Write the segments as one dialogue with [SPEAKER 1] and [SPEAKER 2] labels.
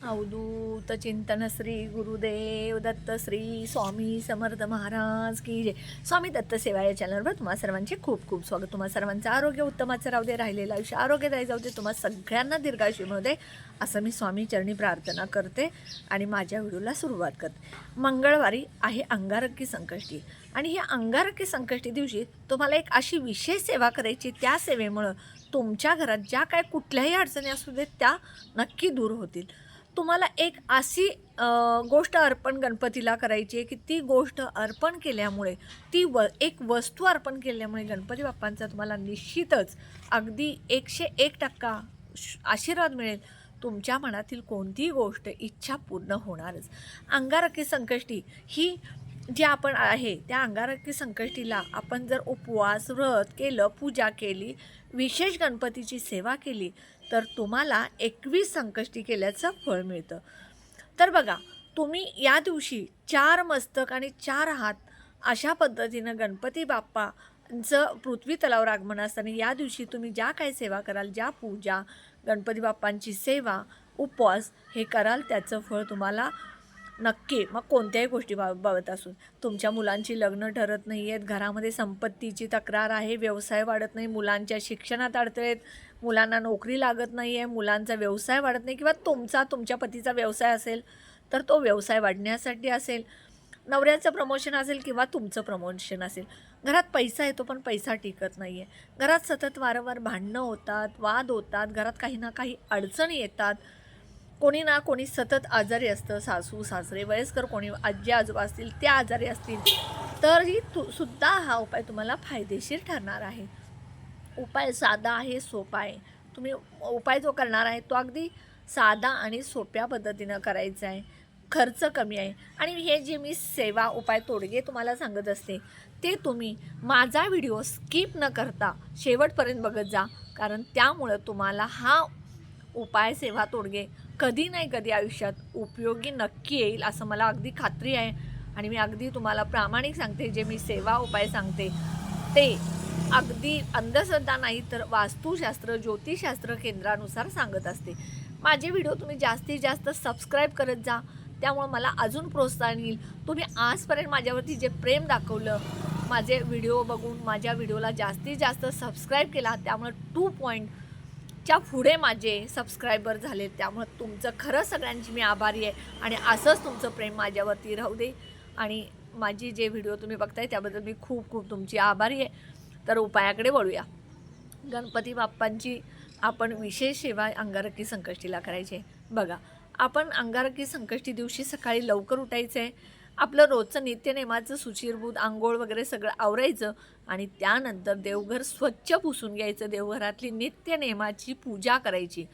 [SPEAKER 1] अवधूत चिंतन श्री गुरुदेव दत्त श्री स्वामी समर्थ महाराज की जय. स्वामी दत्त सेवा या चॅनलवर तुम्हा सर्वांचे खूप खूप स्वागत. तुम्हा सर्वांचं आरोग्य उत्तमाचं राहू दे राहिलेलं आयुष्य आरोग्यदायी जाऊ दे तुम्हा सगळ्यांना दीर्घायुष्य मिळू दे असं मी स्वामी चरणी प्रार्थना करते आणि माझ्या व्हिडिओला सुरुवात करते. मंगळवारी आहे अंगारकी संकष्टी आणि ही अंगारकी संकष्टी दिवशी तुम्हाला एक अशी विशेष सेवा करायची त्या सेवेमुळं तुमच्या घरात ज्या काय कुठल्याही अडचणी असू देत त्या नक्की दूर होतील. तुम्हाला एक अशी गोष्ट अर्पण गणपतीला करायची आहे की ती गोष्ट अर्पण केल्यामुळे ती व एक वस्तू अर्पण केल्यामुळे गणपती बाप्पांचा तुम्हाला निश्चितच अगदी एकशे एक टक्का आशीर्वाद मिळेल. तुमच्या मनातील कोणतीही गोष्ट इच्छा पूर्ण होणारच. अंगारकी संकष्टी ही जी आपण आहे त्या अंगारकी संकष्टीला आपण जर उपवास व्रत केलं पूजा केली विशेष गणपतीची सेवा केली तर तुम्हाला एकवीस संकष्टी केल्याचं फळ मिळतं. तर बघा तुम्ही या दिवशी चार मस्तक आणि चार हात अशा पद्धतीनं गणपती बाप्पांचं पृथ्वी तलावर आगमन असताना या दिवशी तुम्ही ज्या काही सेवा कराल ज्या पूजा गणपती बाप्पांची सेवा उपवास हे कराल त्याचं फळ तुम्हाला नक्की मग कोणत्याही गोष्टी बाब बाबत असून. तुमच्या मुलांची लग्न ठरत नाही आहेत घरामध्ये संपत्तीची तक्रार आहे व्यवसाय वाढत नाही मुलांच्या शिक्षणात अडथळे आहेत मुलांना नोकरी लागत नाही आहे मुलांचा व्यवसाय वाढत नाही किंवा तुमचा तुमच्या पतीचा व्यवसाय असेल तर तो व्यवसाय वाढण्यासाठी असेल नवऱ्याचं प्रमोशन असेल किंवा तुमचं प्रमोशन असेल. घरात पैसा येतो पण पैसा टिकत नाही आहे घरात सतत वारंवार भांडणं होतात वाद होतात घरात काही ना काही अडचणी येतात. कोणी ना कोणी सतत आजारी असतं सासू सासरे वयस्कर कोणी आजी आजोबा असतील ते आजारी असतील तरी तू सुद्धा हा उपाय तुम्हाला फायदेशीर ठरणार आहे. उपाय साधा आहे सोपा आहे. तुम्ही उपाय जो करणार आहे तो अगदी साधा आणि सोप्या पद्धतीनं करायचा आहे. खर्च कमी आहे. आणि हे जे मी सेवा उपाय तोडगे तुम्हाला सांगत असते ते तुम्ही माझा व्हिडिओ स्किप न करता शेवटपर्यंत बघत जा. कारण त्यामुळं तुम्हाला हा उपाय सेवा तोडगे कधी नाही कधी आयुष्यात उपयोगी नक्की येईल असं मला अगदी खात्री आहे. आणि मी अगदी तुम्हाला प्रामाणिक सांगते जे मी सेवा उपाय सांगते ते अगदी अंधश्रद्धा नाही तर वास्तुशास्त्र ज्योतिषशास्त्र केंद्रानुसार सांगत असते. माझे व्हिडिओ तुम्ही जास्तीत जास्त सबस्क्राईब करत जा त्यामुळं मला अजून प्रोत्साहन येईल. तुम्ही आजपर्यंत माझ्यावरती जे प्रेम दाखवलं माझे व्हिडिओ बघून माझ्या व्हिडिओला जास्तीत जास्त सबस्क्राईब केला त्यामुळं टू पॉईंट च्या पुढे माझे सबस्क्रायबर झाले त्यामुळं तुमचं खरं सगळ्यांची मी आभारी आहे. आणि असंच तुमचं प्रेम माझ्यावरती राहू दे. आणि माझी जे व्हिडिओ तुम्ही बघताय त्याबद्दल मी खूप खूप तुमची आभारी आहे. तर उपायाकडे वळूया. गणपती बाप्पांची आपण विशेष सेवा अंगारकी संकष्टीला करायची आहे. बघा आपण अंगारकी संकष्टी दिवशी सकाळी लवकर उठायचं आहे आपलं रोजचं नित्यनेमाचं सुचिरभूत आंघोळ वगैरे सगळं आवरायचं आणि त्यानंतर देवघर स्वच्छ पुसून घ्यायचं. देवघरातली नित्यनेमाची पूजा करायची.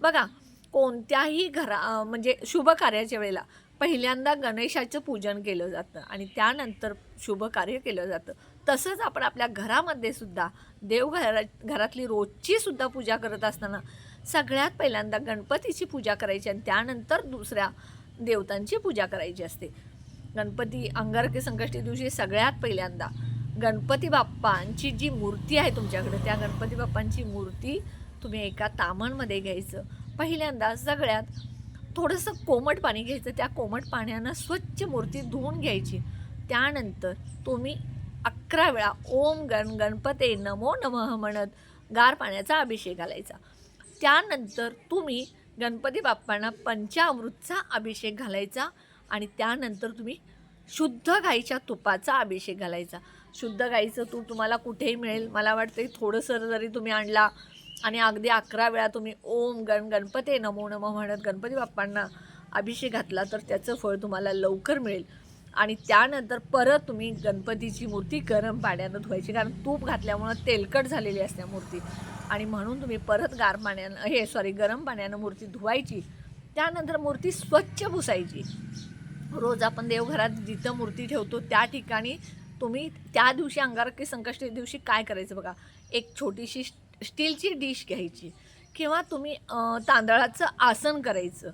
[SPEAKER 1] बघा कोणत्याही घरा म्हणजे शुभ कार्याच्या वेळेला पहिल्यांदा गणेशाचं पूजन केलं जातं आणि त्यानंतर शुभ कार्य केलं जातं. तसंच आपण आपल्या घरामध्ये सुद्धा देवघरा घरातली रोजची सुद्धा पूजा करत असताना सगळ्यात पहिल्यांदा गणपतीची पूजा करायची आणि त्यानंतर दुसऱ्या देवतांची पूजा करायची असते. गणपती अंगारकी संकष्टी दिवशी सगळ्यात पहिल्यांदा गणपती बाप्पांची जी मूर्ती आहे तुमच्याकडे त्या गणपती बाप्पांची मूर्ती तुम्ही एका तामणमध्ये घ्यायचं. पहिल्यांदा सगळ्यात थोडंसं कोमट पाणी घ्यायचं त्या कोमट पाण्यानं स्वच्छ मूर्ती धुवून घ्यायची. त्यानंतर तुम्ही अकरा वेळा ओम गण गणपते नमो नमः म्हणत गार पाण्याचा अभिषेक घालायचा. त्यानंतर तुम्ही गणपती बाप्पांना पंचामृतचा अभिषेक घालायचा आणि त्यानंतर तुम्ही शुद्ध गाईच्या तुपाचा अभिषेक घालायचा. शुद्ध गाईचं तूप तुम्हाला कुठेही मिळेल. मला वाटतं थोडंसं जरी तुम्ही आणला आणि अगदी अकरा वेळा तुम्ही ओम गण गणपते नमो नमः म्हणत गणपती बाप्पांना अभिषेक घातला तर त्याचं फळ तुम्हाला लवकर मिळेल. आणि त्यानंतर परत तुम्ही गणपतीची मूर्ती गरम पाण्यानं धुवायची कारण तूप घातल्यामुळं तेलकट झालेली असते मूर्ती. आणि म्हणून तुम्ही परत गार पाण्यानं हे सॉरी गरम पाण्यानं मूर्ती धुवायची. त्यानंतर मूर्ती स्वच्छ पुसायची. रोज आपण देवघरात जिथं मूर्ती ठेवतो त्या ठिकाणी तुम्ही त्या दिवशी अंगारकी संकष्टी दिवशी काय करायचं बघा. एक छोटीशी स्टीलची डिश घ्यायची. किंवा तुम्ही तांदळाचं आसन करायचं.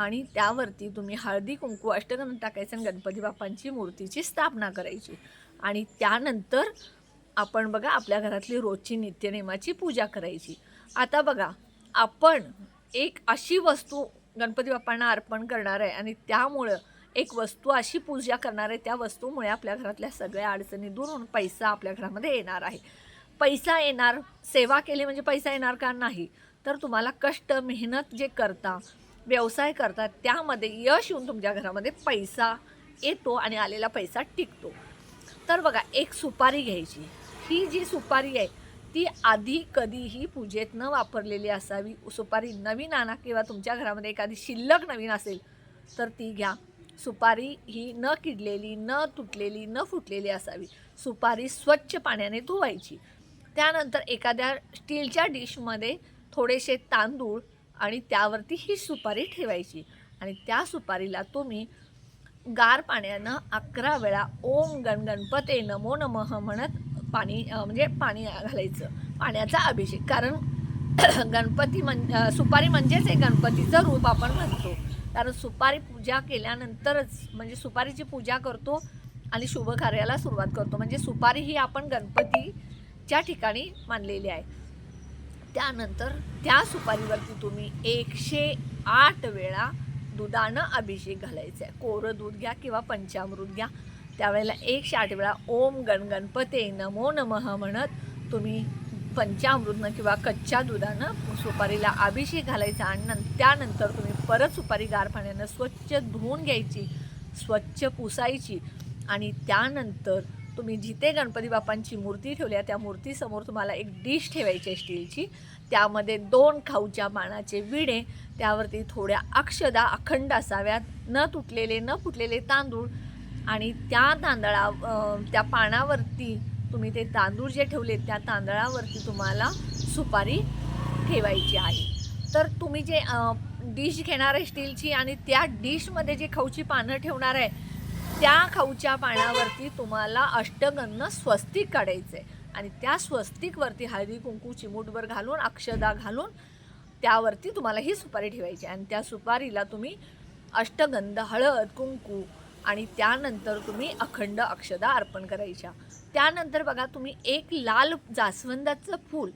[SPEAKER 1] आणि त्यावरती तुम्ही हळदी कुंकू अष्टगंध टाकायचं आणि गणपती बाप्पांची मूर्तीची स्थापना करायची. आणि त्यानंतर आपण बघा आपल्या घरातली रोजची नित्यनेमाची पूजा करायची. आता बघा आपण एक अशी वस्तू गणपती बाप्पांना अर्पण करणार आहे आणि त्यामुळं एक वस्तू अशी पूजा करणार आहे त्या वस्तूमुळे आपल्या घरातल्या सगळ्या अडचणी दूर होऊन पैसा आपल्या घरामध्ये येणार आहे. पैसा येणार सेवा केली म्हणजे पैसा येणार का नाही? तर तुम्हाला कष्ट मेहनत जे करता व्यवसाय करतात त्यामध्ये यश येऊन तुमच्या घरामध्ये पैसा येतो आणि आलेला पैसा टिकतो. तर बघा एक सुपारी घ्यायची. ही जी सुपारी आहे ती आधी कधीही पूजेत न वापरलेली असावी. सुपारी नवीन आणा किंवा तुमच्या घरामध्ये एखादी शिल्लक नवीन असेल तर ती घ्या. सुपारी ही न किडलेली न तुटलेली न फुटलेली असावी. सुपारी स्वच्छ पाण्याने धुवायची. त्यानंतर एखाद्या स्टीलच्या डिशमध्ये थोडेसे तांदूळ आणि त्यावरती ही सुपारी ठेवायची. आणि त्या सुपारीला तुम्ही गार पाण्यानं अकरा वेळा ओम गणगणपते नमो नमः म्हणत पाणी म्हणजे पाणी घालायचं. पाण्याचा अभिषेक. कारण गणपती म्हण सुपारी म्हणजेच हे गणपतीचं रूप आपण म्हणतो. कारण सुपारी पूजा केल्यानंतरच म्हणजे सुपारीची पूजा करतो आणि शुभ कार्याला सुरुवात करतो. म्हणजे सुपारी ही आपण गणपतीच्या ठिकाणी मानलेली आहे. त्यानंतर त्या सुपारीवरती तुम्ही एकशे आठ वेळा दुधानं अभिषेक घालायचा आहे. कोरं दूध घ्या किंवा पंचामृत घ्या. त्यावेळेला एकशे आठ वेळा ओम गण गणपते नमो नमः म्हणत तुम्ही पंचामृतनं किंवा कच्च्या दुधानं सुपारीला अभिषेक घालायचा आणि नं त्यानंतर तुम्ही परत सुपारी गार पाण्यानं स्वच्छ धुवून घ्यायची स्वच्छ पुसायची आणि त्यानंतर तुम्ही जिथे गणपती बाप्पांची मूर्ती ठेवल्या त्या मूर्तीसमोर तुम्हाला एक डिश ठेवायची आहे स्टीलची त्यामध्ये दोन खाऊच्या पानाचे विडे त्यावरती थोड्या अक्षदा अखंड असाव्यात न तुटलेले न फुटलेले तांदूळ आणि त्या तांदळा त्या पानावरती तुम्ही ते तांदूळ जे ठेवले त्या तांदळावरती तुम्हाला सुपारी ठेवायची आहे. तर तुम्ही जे डिश घेणार आहे स्टीलची आणि त्या डिशमध्ये जे खाऊची पानं ठेवणार आहे त्या खाऊच्या पाण्यावरती तुम्हाला अष्टगंध स्वस्तिक काढायचं. आहे आणि त्या स्वस्तिकवरती हळदी कुंकू चिमूटभर घालून अक्षदा घालून त्यावरती तुम्हाला ही सुपारी ठेवायची. आहे आणि त्या सुपारीला तुम्ही अष्टगंध हळद कुंकू आणि त्यानंतर तुम्ही अखंड अक्षदा अर्पण करायच्या. त्यानंतर बघा तुम्ही एक लाल जास्वंदाचं फूल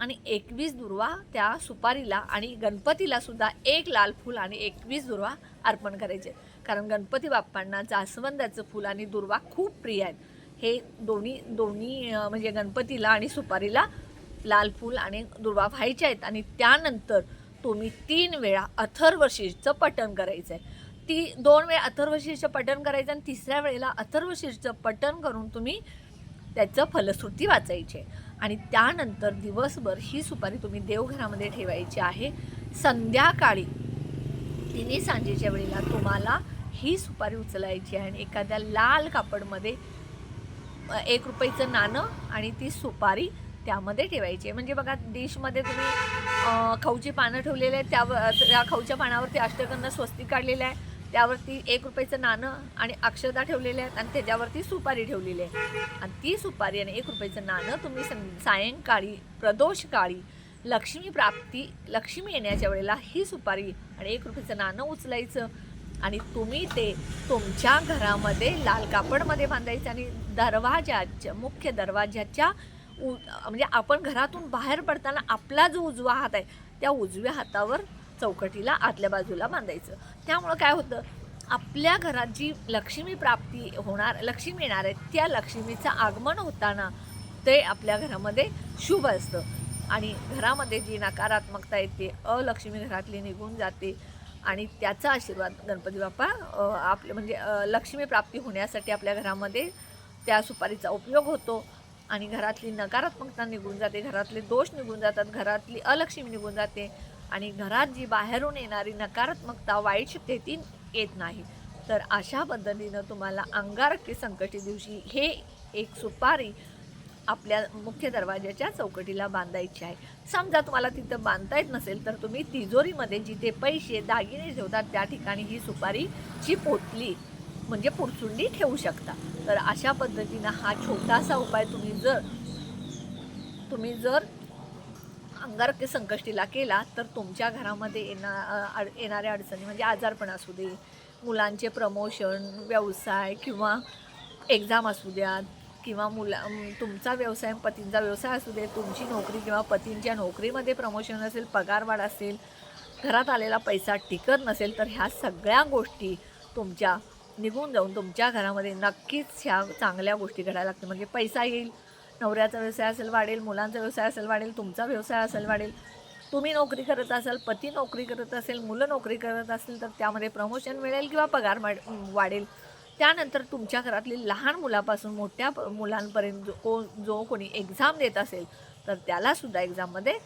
[SPEAKER 1] आणि एकवीस दुर्वा त्या सुपारीला आणि गणपतीला सुद्धा एक लाल फूल आणि एकवीस दुर्वा अर्पण करायचे. कारण गणपती बाप्पांना जास्वंदाचं फूल आणि दुर्वा खूप प्रिय आहेत. हे दोन्ही दोन्ही म्हणजे गणपतीला आणि सुपारीला लाल फूल आणि दुर्वा व्हायचे आहेत. आणि त्यानंतर तुम्ही तीन वेळा अथर्वशीर्षचं पठण करायचं आहे ती दोन वेळा अथर्वशीर्षचं पठण करायचं आणि तिसऱ्या वेळेला अथर्वशीर्षचं पठण करून तुम्ही त्याचं फलश्रुती वाचायची. आहे आणि त्यानंतर दिवसभर ही सुपारी तुम्ही देवघरामध्ये ठेवायची आहे. संध्याकाळी तिन्ही सांजेच्या वेळेला तुम्हाला ही सुपारी उचलायची आणि एखाद्या लाल कापडमध्ये एक रुपयाचं नाणं आणि ती सुपारी त्यामध्ये ठेवायची आहे. म्हणजे बघा डिशमध्ये तुम्ही खाऊची पानं ठेवलेले आहेत त्यावर त्या खाऊच्या पानावरती अष्टगंध स्वस्ती काढलेलं आहे त्यावरती एक रुपयाचं नाणं आणि अक्षता ठेवलेले आहेत आणि त्याच्यावरती सुपारी ठेवलेली आहे. आणि ती सुपारी आणि एक रुपयाचं नाणं तुम्ही सं सायंकाळी प्रदोषकाळी लक्ष्मी प्राप्ती लक्ष्मी येण्याच्या वेळेला ही सुपारी आणि एक रुपयाचं नाणं उचलायचं. आणि तुम्ही ते तुमच्या घरामध्ये लाल कापडमध्ये बांधायचं आणि दरवाजाच्या मुख्य दरवाजाच्या उ म्हणजे आपण घरातून बाहेर पडताना आपला जो उजवा हात आहे त्या उजव्या हातावर चौकटीला आतल्या बाजूला बांधायचं. त्यामुळं काय होतं आपल्या घरात जी लक्ष्मी प्राप्ती होणार लक्ष्मी येणार आहे त्या लक्ष्मीचं आगमन होताना ते आपल्या घरामध्ये शुभ असतं. आणि घरामध्ये जी नकारात्मकता येते अलक्ष्मी घरातली निघून जाते आणि त्याचा आशीर्वाद गणपती बाप्पा आपले म्हणजे लक्ष्मी प्राप्ती होण्यासाठी आपल्या घरामध्ये त्या सुपारीचा उपयोग होतो. आणि घरातली नकारात्मकता निघून जाते घरातले दोष निघून जातात घरातली अलक्ष्मी निघून जाते आणि घरात जी बाहेरून येणारी नकारात्मकता वाईट शक्ती ती येत नाही. तर अशा पद्धतीनं तुम्हाला अंगारकी संकटी दिवशी हे एक सुपारी आपल्या मुख्य दरवाजाच्या चौकटीला बांधायची आहे. समजा तुम्हाला तिथं बांधता येत नसेल तर तुम्ही तिजोरीमध्ये जिथे पैसे दागिने ठेवतात त्या ठिकाणी ही सुपारीची पोटली म्हणजे पुरचुंडी ठेवू शकता. तर अशा पद्धतीनं हा छोटासा उपाय तुम्ही जर तुम्ही जर अंगारकी संकष्टीला केला तर तुमच्या घरामध्ये येणा अड येणाऱ्या अडचणी म्हणजे आजारपण असू दे मुलांचे प्रमोशन व्यवसाय किंवा एक्झाम असू द्यात किंवा मुला तुमचा व्यवसाय पतींचा व्यवसाय असू दे तुमची नोकरी किंवा पतींच्या नोकरीमध्ये प्रमोशन असेल पगारवाढ असेल घरात आलेला पैसा टिकत नसेल तर ह्या सगळ्या गोष्टी तुमच्या निघून जाऊन तुमच्या घरामध्ये नक्कीच ह्या चांगल्या गोष्टी घडायला लागतील. म्हणजे पैसा येईल नवऱ्याचा व्यवसाय असेल वाढेल मुलांचा व्यवसाय असेल वाढेल तुमचा व्यवसाय असेल वाढेल. तुम्ही नोकरी करत असाल पती नोकरी करत असेल मुलं नोकरी करत असेल तर त्यामध्ये प्रमोशन मिळेल किंवा पगार वाढ वाढेल. त्यानंतर तुमच्या घरातली लहान मुलापासून मोठ्या प- मुलांपर्यंत जो को जो कोणी एक्झाम देत असेल तर त्यालासुद्धा एक्झाममध्ये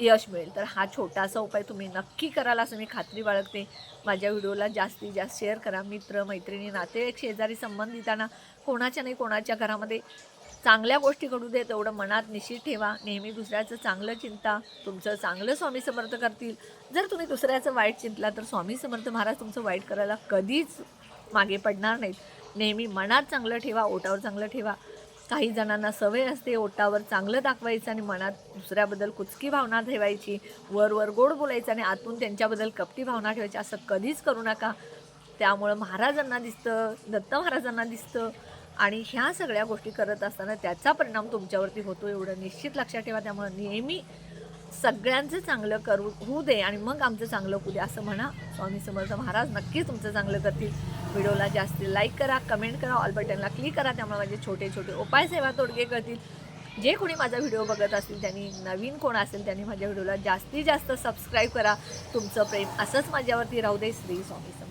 [SPEAKER 1] यश मिळेल. तर हा छोटासा उपाय तुम्ही नक्की कराल असं मी खात्री बाळगते. माझ्या व्हिडिओला जास्तीत जास्त शेअर करा. मित्र मैत्रिणी नातेवाईक शेजारी संबंधितांना कोणाच्या नाही कोणाच्या घरामध्ये चांगल्या गोष्टी घडू दे तेवढं मनात निश्चित ठेवा. नेहमी दुसऱ्याचं चांगलं चिंता तुमचं चांगलं स्वामी समर्थ करतील. जर तुम्ही दुसऱ्याचं वाईट चिंतला तर स्वामी समर्थ महाराज तुमचं वाईट करायला कधीच मागे पडणार नाहीत. नेहमी मनात चांगलं ठेवा ओटावर चांगलं ठेवा. काही जणांना सवय असते ओटावर चांगलं दाखवायचं आणि मनात दुसऱ्याबद्दल कुचकी भावना ठेवायची वर वर गोड बोलायचं आणि आतून त्यांच्याबद्दल कपटी भावना ठेवायची. असं कधीच करू नका. त्यामुळं महाराजांना दिसतं दत्त महाराजांना दिसतं आणि ह्या सगळ्या गोष्टी करत असताना त्याचा परिणाम तुमच्यावरती होतो एवढं निश्चित लक्षात ठेवा. त्यामुळं नेहमी सगळ्यांचं चांगलं करू होऊ दे आणि मग आमचं चांगलं होऊ दे असं म्हणा. स्वामी समर्थ महाराज नक्कीच तुमचं चांगलं करतील. व्हिडिओला जास्त लाईक करा कमेंट करा ऑल बटनला क्लिक करा त्यामुळे माझे छोटे छोटे उपाय सेवा तोडगे करतील. जे कोणी माझा व्हिडिओ बघत असतील त्यांनी नवीन कोण असेल त्यांनी माझ्या व्हिडिओला जास्तीत जास्त सबस्क्राईब करा. तुमचं प्रेम असंच माझ्यावरती राहू दे. श्री स्वामी समर्थ.